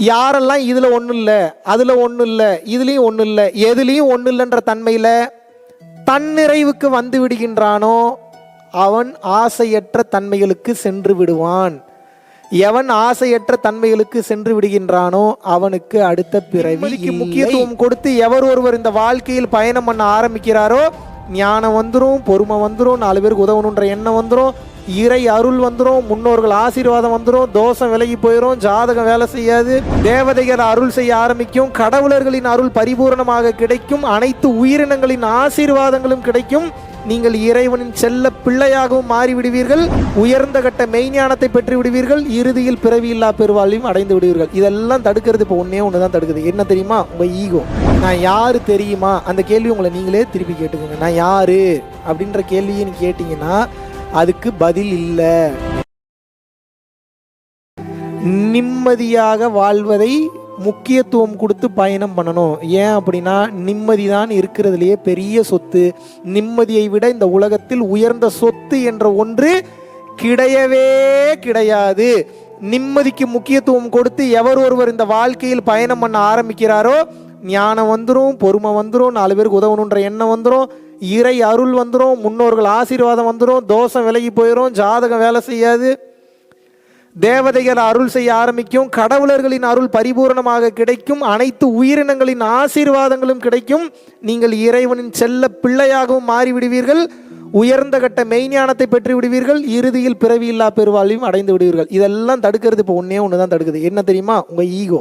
யாரெல்லாம் இதில் ஒன்றும் இல்லை அதில் ஒன்றும் இல்லை இதுலேயும் ஒன்றும் இல்லை எதுலேயும் ஒன்றும் இல்லைன்ற தன்மையில் தன்னிறைவுக்கு வந்து விடுகின்றானோ அவன் ஆசையற்ற தன்மைகளுக்கு சென்று விடுவான். எவன் ஆசையற்ற தன்மைகளுக்கு சென்று விடுகின்றானோ அவனுக்கு அடுத்த பிறவிக்கு முக்கியத்துவம் கொடுத்து எவர் ஒருவர் இந்த வாழ்க்கையில் பயணம் பண்ண ஆரம்பிக்கிறாரோ ஞானம் வந்துடும் பொறுமை வந்துடும் நாலு பேருக்கு உதவணுன்ற எண்ணம் வந்துடும் இறை அருள் வந்துடும் முன்னோர்கள் ஆசீர்வாதம் வந்துடும் தோஷம் விலகி போயிடும் ஜாதகம் வேலை செய்யாது. தேவதைகள் அருள் செய்ய ஆரம்பிக்கும் கடவுளர்களின் அருள் பரிபூரணமாக கிடைக்கும் அனைத்து உயிரினங்களின் ஆசீர்வாதங்களும் கிடைக்கும். நீங்கள் இறைவனின் செல்ல பிள்ளையாகவும் மாறிவிடுவீர்கள் உயர்ந்த கட்ட மெய்ஞானத்தை பெற்று விடுவீர்கள் இறுதியில் பிறவியில்லா பெருவாழ்வையும் அடைந்து விடுவீர்கள். இதெல்லாம் தடுக்கிறது இப்போ ஒன்றே ஒன்று தான் தடுக்குது. என்ன தெரியுமா? உங்கள் ஈகோ நான் யார் தெரியுமா? அந்த கேள்வி உங்களை நீங்களே திருப்பி கேட்டுக்கோங்க. நான் யார்? அப்படின்ற கேள்வியை கேட்டிங்கன்னா அதுக்கு பதில் இல்லை. நிம்மதியாக வாழ்வதை முக்கியத்துவம் கொடுத்து பயணம் பண்ணணும். ஏன் அப்படின்னா நிம்மதி தான் இருக்கிறதுலையே பெரிய சொத்து. நிம்மதியை விட இந்த உலகத்தில் உயர்ந்த சொத்து என்ற ஒன்று கிடையவே கிடையாது. நிம்மதிக்கு முக்கியத்துவம் கொடுத்து எவர் ஒருவர் இந்த வாழ்க்கையில் பயணம் பண்ண ஆரம்பிக்கிறாரோ ஞானம் வந்துடும் பொறுமை வந்துடும் நாலு பேருக்கு உதவணுன்ற எண்ணம் வந்துடும் இறை அருள் வந்துடும் முன்னோர்கள் ஆசீர்வாதம் வந்துடும் தோஷம் விலகி போயிடும் ஜாதகம் வேலை செய்யாது. தேவதைகள் அருள் செய்ய ஆரம்பிக்கும் கடவுளர்களின் அருள் பரிபூரணமாக கிடைக்கும் அனைத்து உயிரினங்களின் ஆசீர்வாதங்களும் கிடைக்கும். நீங்கள் இறைவனின் செல்ல பிள்ளையாகவும் மாறிவிடுவீர்கள் உயர்ந்த கட்ட மெய்ஞானத்தை பெற்று விடுவீர்கள் இறுதியில் பிறவி இல்லா பெருவாழ்வையும் அடைந்து விடுவீர்கள். இதெல்லாம் தடுக்கிறது இப்போ ஒன்றே ஒன்று தான் தடுக்குது. என்ன தெரியுமா? உங்கள் ஈகோ.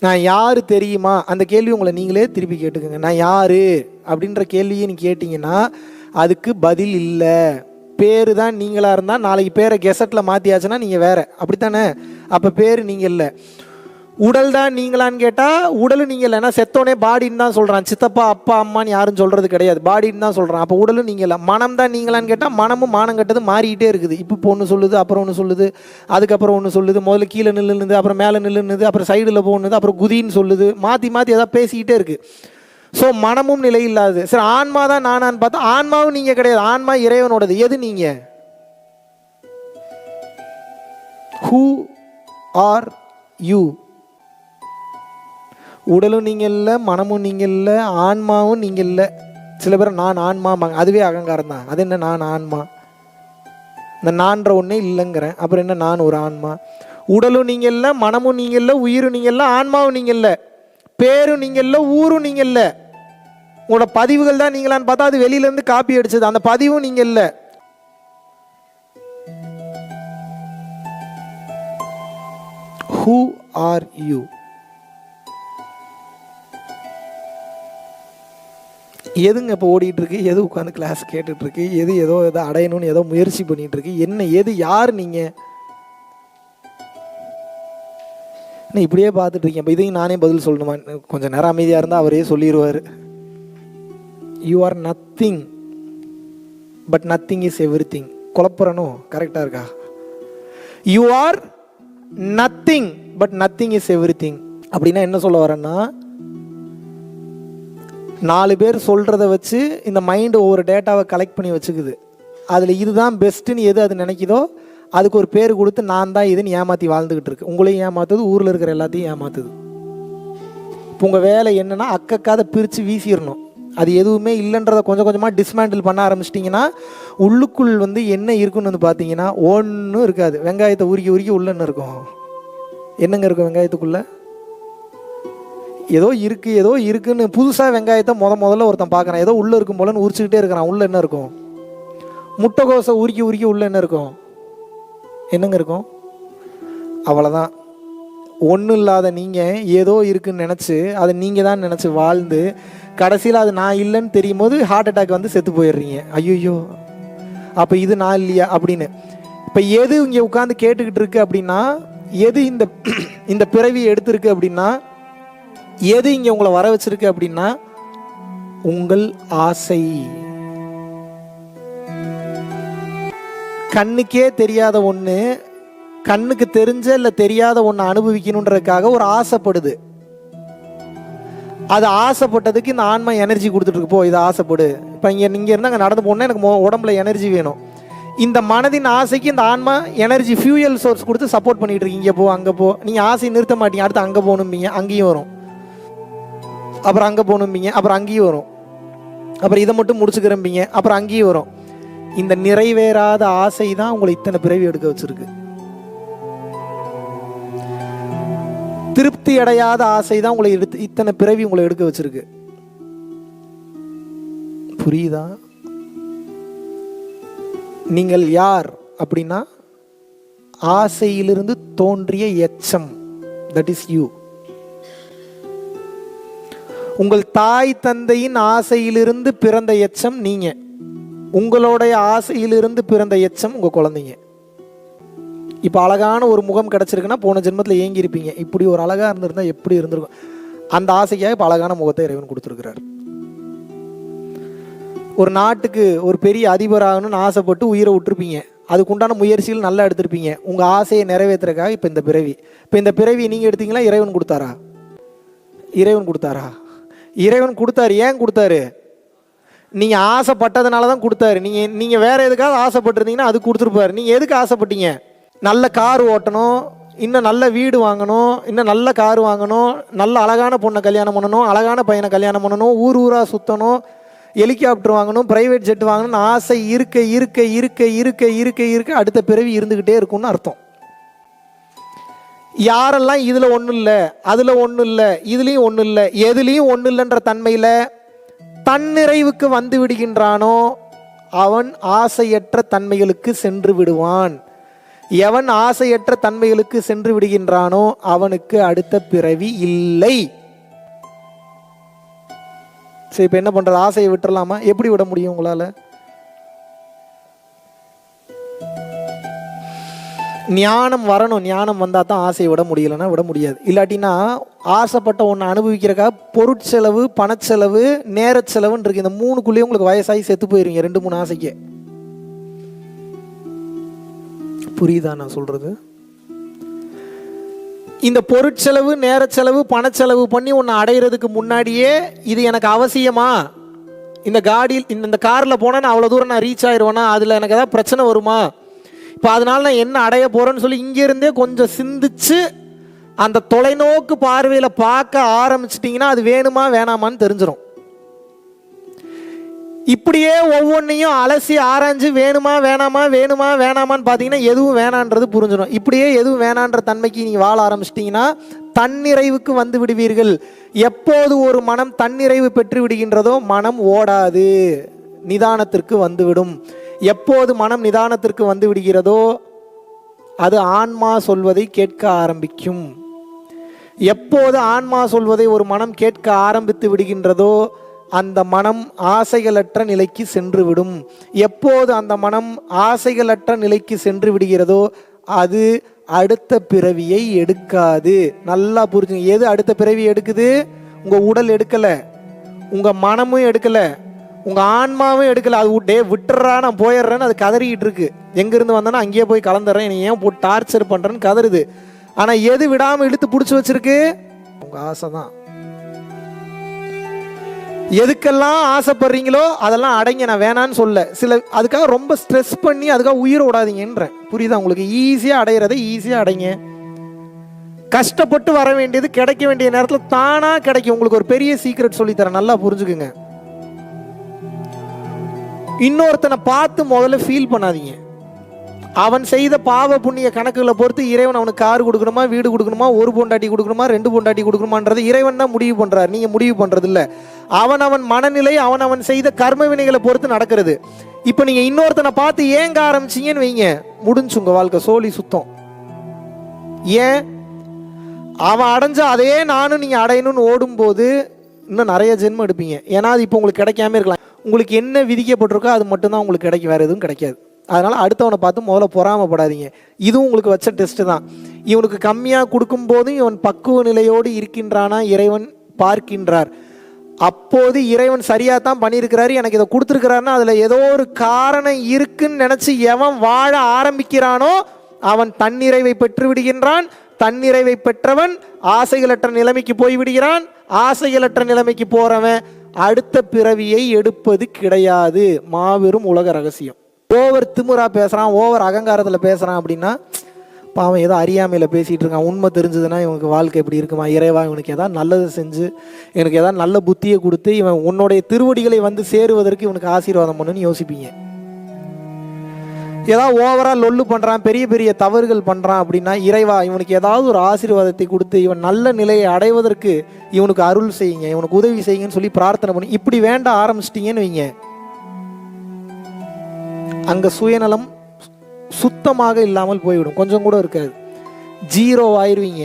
நான் யார் தெரியுமா? அந்த கேள்வி உங்களை நீங்களே திருப்பி கேட்டுக்கோங்க. நான் யார்? அப்படின்ற கேள்வியை நீ கேட்டிங்கன்னா அதுக்கு பதில் இல்லை. பேர் தான் நீங்களாக இருந்தால் நாளைக்கு பேரை கெசட்டில் மாற்றியாச்சுன்னா நீங்கள் வேறு. அப்படித்தானே? அப்போ பேர் நீங்கள் இல்லை. உடல் தான் நீங்களான்னு கேட்டால் உடலும் நீங்கள் இல்லைன்னா செத்தோடனே செத்தோனே பாடின்னு தான் சொல்கிறான் சித்தப்பா அப்பா அம்மான்னு யாரும் சொல்கிறது கிடையாது. பாடின்னு தான் சொல்கிறான் அப்போ உடலும் நீங்கள் இல்லை. மனம் தான் நீங்களான்னு கேட்டால் மனமும் மானம் கட்டது மாறிக்கிட்டே இருக்குது. இப்போ இப்போ ஒன்று சொல்லுது அப்புறம் ஒன்று சொல்லுது அதுக்கப்புறம் ஒன்று சொல்லுது. முதல்ல கீழே நில்லுனுது அப்புறம் மேலே நில்லுனுது அப்புறம் சைடில் போகணுது அப்புறம் குதின்னு சொல்லுது. மாற்றி மாற்றி எதாவது பேசிக்கிட்டே இருக்குது ஸோ மனமும் நிலை இல்லாது. சரி ஆன்மா தான் நானான்னு பார்த்தா ஆன்மாவும் நீங்கள் கிடையாது. ஆன்மா இறைவனோடது. எது நீங்கள் ஹூ ஆர் யூ உடலும் நீங்கள் இல்லை மனமும் நீங்கள் இல்லை ஆன்மாவும் நீங்கள் இல்லை சில பேர் நான் ஆன்மாம்பாங்க அதுவே அகங்காரம் தான். அது என்ன நான் ஆன்மா? இந்த நான்ற ஒன்றே இல்லைங்கிறேன். அப்புறம் என்ன நான் ஒரு ஆன்மா? உடலும் நீங்கள் இல்லை மனமும் நீங்கள் இல்லை உயிரும் நீங்கள் இல்லை ஆன்மாவும் நீங்கள் இல்லை பேரும் நீங்கள் இல்லை ஊரும் நீங்கள் இல்லை உங்களோட பதிவுகள் தான் நீங்களான்னு பார்த்தா அது வெளியிலேருந்து காப்பி அடிச்சது. அந்த பதிவும் நீங்கள் இல்லை ஹூ ஆர் யூ எதுங்க இப்போ ஓடிட்டுருக்கு எது உட்காந்து கிளாஸ் கேட்டுட்ருக்கு எது ஏதோ எதோ அடையணும்னு ஏதோ முயற்சி பண்ணிகிட்ருக்கு என்ன எது யார் நீங்கள் நான் இப்படியே பார்த்துட்ருக்கேன் இப்போ இதையும் நானே பதில் சொல்லணுமா? கொஞ்சம் நேரம் அமைதியாக இருந்தால் அவரே சொல்லிடுவார் you are nothing but nothing is everything குழப்புறனோ கரெக்டாக இருக்கா? You are nothing but nothing is everything அப்படின்னா என்ன சொல்ல வரேன்னா நாலு பேர் சொல்கிறத வச்சு இந்த மைண்டு ஒவ்வொரு டேட்டாவை கலெக்ட் பண்ணி வச்சுக்குது. அதில் இதுதான் பெஸ்ட்டுன்னு எது அது நினைக்குதோ அதுக்கு ஒரு பேர் கொடுத்து நான் தான் இதுன்னு ஏமாற்றி வாழ்ந்துக்கிட்டு இருக்கு. உங்களையும் ஏமாத்துது ஊரில் இருக்கிற எல்லாத்தையும் ஏமாத்துது. இப்போ உங்கள் வேலை என்னன்னா அக்கக்காத பிரித்து வீசிடணும் அது எதுவுமே இல்லைன்றதை கொஞ்சம் கொஞ்சமாக டிஸ்மேண்டில் பண்ண ஆரம்பிச்சிட்டிங்கன்னா உள்ளுக்குள் வந்து என்ன இருக்குன்னு வந்து பார்த்தீங்கன்னா ஒன்றும் இருக்காது. வெங்காயத்தை உருக்கி உருக்கி உள்ளன்னு இருக்கும்? என்னங்க இருக்கும் வெங்காயத்துக்குள்ளே? ஏதோ இருக்குது ஏதோ இருக்குன்னு புதுசாக வெங்காயத்தை முத முதல்ல ஒருத்தன் பார்க்குறான். ஏதோ உள்ளே இருக்கும் போலன்னு உரிச்சுக்கிட்டே இருக்கிறான். உள்ளே என்ன இருக்கும்? முட்டைகோசை உருக்கி உருக்கி உள்ளே என்ன இருக்கும்? என்னங்க இருக்கும்? அவ்வளோதான் ஒன்றும் இல்லாத நீங்கள் ஏதோ இருக்குன்னு நினச்சி அதை நீங்கள் தான் நினச்சி வாழ்ந்து கடைசியில் அது நான் இல்லைன்னு தெரியும் போது ஹார்ட் அட்டாக் வந்து செத்து போயிடுறீங்க. ஐயோ அப்போ இது நான் இல்லையா அப்படின்னு. இப்போ எது இங்கே உட்காந்து கேட்டுக்கிட்டு இருக்கு அப்படின்னா எது இந்த இந்த பிறவியை எடுத்திருக்கு அப்படின்னா எது இங்கே உங்களை வர வச்சிருக்கு அப்படின்னா உங்கள் ஆசை. கண்ணுக்கே தெரியாத ஒன்று கண்ணுக்கு தெரிஞ்ச இல்லை தெரியாத ஒன்று அனுபவிக்கணுன்றதுக்காக ஒரு ஆசைப்படுது. அது ஆசைப்பட்டதுக்கு இந்த ஆன்மா எனர்ஜி கொடுத்துட்டு போ இதை ஆசைப்படு. இப்போ இங்கே நீங்கள் இருந்தால் அங்கே நடந்து போனால் எனக்கு உடம்புல எனர்ஜி வேணும். இந்த மனதின் ஆசைக்கு இந்த ஆன்மா எனர்ஜி ஃபியூயல் சோர்ஸ் கொடுத்து சப்போர்ட் பண்ணிகிட்டு இருக்கீங்க இங்கே போ அங்கே போ. நீங்கள் ஆசையை நிறுத்த மாட்டீங்க அடுத்து அங்கே போகணும்பீங்க அங்கேயும் வரும். அப்புறம் அங்கே போகணும்பீங்க அப்புறம் அங்கேயும் வரும். அப்புறம் இதை மட்டும் முடிச்சுக்கிறம்பீங்க அப்புறம் அங்கேயும் வரும். இந்த நிறைவேறாத ஆசை தான் உங்களை இத்தனை பிறவி எடுக்க வச்சிருக்கு. திருப்தி அடையாத ஆசை தான் உங்களை எடுத்து இத்தனை பிறவி உங்களை எடுக்க வச்சிருக்கு. புரியுதா? நீங்கள் யார் அப்படின்னா ஆசையிலிருந்து தோன்றிய எச்சம். தட் இஸ் யூ உங்கள் தாய் தந்தையின் ஆசையிலிருந்து பிறந்த எச்சம் நீங்க. உங்களுடைய ஆசையிலிருந்து பிறந்த எச்சம் உங்க குழந்தைங்க. இப்போ அழகான ஒரு முகம் கிடச்சிருக்குன்னா போன ஜென்மத்தில் ஏங்கி இருப்பீங்க இப்படி ஒரு அழகாக இருந்திருந்தா எப்படி இருந்திருக்கும்? அந்த ஆசைக்காக இப்போ அழகான முகத்தை இறைவன் கொடுத்துருக்கிறார். ஒரு நாட்டுக்கு ஒரு பெரிய அதிபராகணும்னு ஆசைப்பட்டு உயிரை விட்டுருப்பீங்க. அதுக்குண்டான முயற்சிகள் நல்லா எடுத்திருப்பீங்க. உங்கள் ஆசையை நிறைவேற்றுறதுக்காக இப்போ இந்த பிறவி. இப்போ இந்த பிறவி நீங்கள் எடுத்தீங்களா? இறைவன் கொடுத்தாரா? இறைவன் கொடுத்தாரா? இறைவன் கொடுத்தாரு ஏன் கொடுத்தாரு? நீங்கள் ஆசைப்பட்டதுனால தான் கொடுத்தாரு. நீங்கள் நீங்கள் வேறு எதுக்காவது ஆசைப்பட்டிருந்தீங்கன்னா அது கொடுத்துருப்பாரு. நீங்கள் எதுக்கு ஆசைப்பட்டீங்க? நல்ல கார் ஓட்டணும் இன்னும் நல்ல வீடு வாங்கணும் இன்னும் நல்ல கார் வாங்கணும் நல்ல அழகான பொண்ணை கல்யாணம் பண்ணணும் அழகான பையனை கல்யாணம் பண்ணணும் ஊர் ஊராக சுற்றணும் ஹெலிகாப்டர் வாங்கணும் ப்ரைவேட் ஜெட் வாங்கணும்னு ஆசை இருக்க இருக்க இருக்க இருக்க இருக்க இருக்க அடுத்த பிறவி இருந்துக்கிட்டே இருக்கும்னு அர்த்தம். யாரெல்லாம் இதில் ஒன்றும் இல்லை அதில் ஒன்றும் இல்லை இதுலேயும் ஒன்றும் இல்லை எதுலேயும் ஒன்றும் இல்லைன்ற தன்மையில் தன்னிறைவுக்கு வந்து விடுகின்றானோ அவன் ஆசையற்ற தன்மைகளுக்கு சென்று விடுவான். எவன் ஆசையற்ற தன்மைகளுக்கு சென்று விடுகின்றானோ அவனுக்கு அடுத்த பிறவி இல்லை. சரி இப்போ என்ன பண்ணுறது ஆசையை விட்டுறலாமா? எப்படி விட முடியும் உங்களால்? ஞானம் வரணும் ஞானம் வந்தால் தான் ஆசையை விட முடியலைன்னா விட முடியாது. இல்லாட்டினா ஆசைப்பட்ட ஒன்று அனுபவிக்கிறக்காக பொருட்செலவு பணச்செலவு நேரச்செலவுன்னு இருக்கு. இந்த மூணுக்குள்ளேயே உங்களுக்கு வயசாகி செத்து போயிருவீங்க ரெண்டு மூணு ஆசைக்கு. புரியுதா நான் சொல்கிறது இந்த பொருட்செலவு நேரச்செலவு பணச்செலவு பண்ணி ஒன்று அடையிறதுக்கு முன்னாடியே இது எனக்கு அவசியமா? இந்த காடியில் இந்த இந்த காரில் போனால் நான் அவ்வளோ தூரம் நான் ரீச் ஆயிடுவேனா அதில் எனக்கு ஏதாவது பிரச்சனை வருமா? இப்போ அதனால நான் என்ன அடைய போகிறேன்னு சொல்லி இங்கேருந்தே கொஞ்சம் சிந்திச்சு அந்த தொலைநோக்கு பார்வையில் பார்க்க ஆரம்பிச்சிட்டிங்கன்னா அது வேணுமா வேணாமான்னு தெரிஞ்சிடும் இப்படியே ஒவ்வொன்றையும் அலசி ஆராய்ஞ்சு வேணுமா வேணாமா வேணுமா வேணாமான்னு பார்த்தீங்கன்னா எதுவும் வேணான்றது புரிஞ்சிடும் இப்படியே எதுவும் வேணான்ற தன்மைக்கு நீங்கள் வாழ ஆரம்பிச்சிட்டிங்கன்னா தன்னிறைவுக்கு வந்து விடுவீர்கள். எப்போது ஒரு மனம் தன்னிறைவு பெற்று விடுகின்றதோ மனம் ஓடாது. நிதானத்திற்கு வந்துவிடும். எப்போது மனம் நிதானத்திற்கு வந்து விடுகிறதோ அது ஆன்மா சொல்வதை கேட்க ஆரம்பிக்கும். எப்போது ஆன்மா சொல்வதை ஒரு மனம் கேட்க ஆரம்பித்து விடுகின்றதோ அந்த மனம் ஆசைகளற்ற நிலைக்கு சென்றுவிடும் எப்போது அந்த மனம் ஆசைகளற்ற நிலைக்கு சென்று விடுகிறதோ அது அடுத்த பிறவியை எடுக்காது. நல்லா புரிஞ்சுங்க. எது அடுத்த பிறவி எடுக்குது? உங்கள் உடல் எடுக்கலை. உங்கள் மனமும் எடுக்கலை. உங்க ஆன்மாவும் எடுக்கல. அது டே விட்டுறா நான் போயிடுறேன்னு அது கதறிக்கிட்டு இருக்கு. எங்கிருந்து வந்தானோ அங்கேயே போய் கலந்துடுறேன் என்னை ஏன் போட்டு டார்ச்சர் பண்றேன்னு கதறுது. ஆனா எது விடாம இழுத்து பிடிச்சி வச்சிருக்கு? உங்க ஆசை தான் எதுக்கெல்லாம் ஆசைப்படுறீங்களோ அதெல்லாம் அடைங்க நான் வேணான்னு சொல்ல. சில அதுக்காக ரொம்ப ஸ்ட்ரெஸ் பண்ணி அதுக்காக உயிரை விடாதீங்கன்றேன். புரியுதா உங்களுக்கு? ஈஸியாக அடையிறதை ஈஸியாக அடைங்க. கஷ்டப்பட்டு வர வேண்டியது கிடைக்க வேண்டிய நேரத்தில் தானாக கிடைக்கும். உங்களுக்கு ஒரு பெரிய சீக்ரெட் சொல்லித்தரேன். நல்லா புரிஞ்சுக்குங்க. இன்னொருத்தனை பார்த்து முதல்ல ஃபீல் பண்ணாதீங்க. அவன் செய்த பாவ புண்ணிய கணக்குகளை பொறுத்து இறைவன் அவனுக்கு கார் கொடுக்கணுமா வீடு கொடுக்கணுமா ஒரு பொண்டாட்டி கொடுக்கணுமா ரெண்டு பொண்டாட்டி கொடுக்கணுமான்றது இறைவன் தான் முடிவு பண்ணுறாரு நீங்கள் முடிவு பண்ணுறதில்ல அவன் அவன் மனநிலை அவன் அவன் செய்த கர்ம வினைகளை பொறுத்து நடக்கிறது. இப்போ நீங்கள் இன்னொருத்தனை பார்த்து ஏங்க ஆரம்பிச்சீங்கன்னு வைங்க. முடிஞ்சுங்க வாழ்க்கை சோழி சுத்தம். ஏன்? அவன் அடைஞ்ச அதே நானும் நீங்கள் அடையணும்னு ஓடும்போது இன்னும் நிறைய ஜென்மம் எடுப்பீங்க. ஏன்னா அது இப்போ உங்களுக்கு கிடைக்காம இருக்கலாம். உங்களுக்கு என்ன விதிக்கப்பட்டிருக்கோ அது மட்டும்தான் உங்களுக்கு கிடைக்கும் வேறு எதுவும் கிடைக்காது. அதனால் அடுத்தவனை பார்த்து முதல்ல பொறாமப்படாதீங்க. இதுவும் உங்களுக்கு வச்ச டெஸ்ட்டு தான். இவனுக்கு கம்மியாக கொடுக்கும்போதும் இவன் பக்குவ நிலையோடு இருக்கின்றானா? இறைவன் பார்க்கின்றார். அப்போது இறைவன் சரியாக தான் பண்ணியிருக்கிறாரு எனக்கு இதை கொடுத்துருக்கிறாருன்னா அதில் ஏதோ ஒரு காரணம் இருக்குன்னு நினச்சி எவன் வாழ ஆரம்பிக்கிறானோ அவன் தன்னிறைவை பெற்று விடுகின்றான் தன்னிறைவை பெற்றவன் ஆசைகளற்ற நிலைமைக்கு போய் விடுகிறான் ஆசைகளற்ற நிலைமைக்கு போகிறவன் அடுத்த பிறவியை எடுப்பது கிடையாது. மாபெரும் உலக ரகசியம். ஓவர் திமிரா பேசுகிறான் ஓவர் அகங்காரத்தில் பேசுகிறான் அப்படின்னா பாவம் ஏதோ அறியாமையில் பேசிகிட்டு இருக்கான். உண்மை தெரிஞ்சதுன்னா இவனுக்கு வாழ்க்கை எப்படி இருக்குமா? இறைவா இவனுக்கு ஏதாவது நல்லது செஞ்சு எனக்கு ஏதாவது நல்ல புத்தியை கொடுத்து இவன் உன்னுடைய திருவடிகளை வந்து சேருவதற்கு இவனுக்கு ஆசீர்வாதம் பண்ணுன்னு யோசிப்பீங்க. ஏதாவது ஓவராக லொல்லு பண்ணுறான் பெரிய பெரிய தவறுகள் பண்ணுறான் அப்படின்னா இறைவா இவனுக்கு ஏதாவது ஒரு ஆசீர்வாதத்தை கொடுத்து இவன் நல்ல நிலையை அடைவதற்கு இவனுக்கு அருள் செய்யுங்க இவனுக்கு உதவி செய்யுங்கன்னு சொல்லி பிரார்த்தனை பண்ணி இப்படி வேண்ட ஆரம்பிச்சிட்டிங்கன்னு வைங்க. அங்கே சுயநலம் சுத்தமாக இல்லாமல் போய்விடும். கொஞ்சம் கூட இருக்காது. ஜீரோ ஆயிடுவீங்க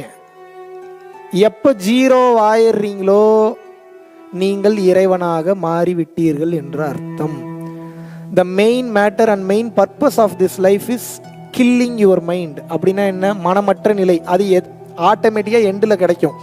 எப்போ ஜீரோ ஆயிடுறீங்களோ நீங்கள் இறைவனாக மாறிவிட்டீர்கள் என்று அர்த்தம். The main matter and main purpose of this life is killing your mind அப்படின்னா என்ன? மனமற்ற நிலை. அது ஆட்டோமேட்டிக்காக எண்டில் கிடைக்கும்.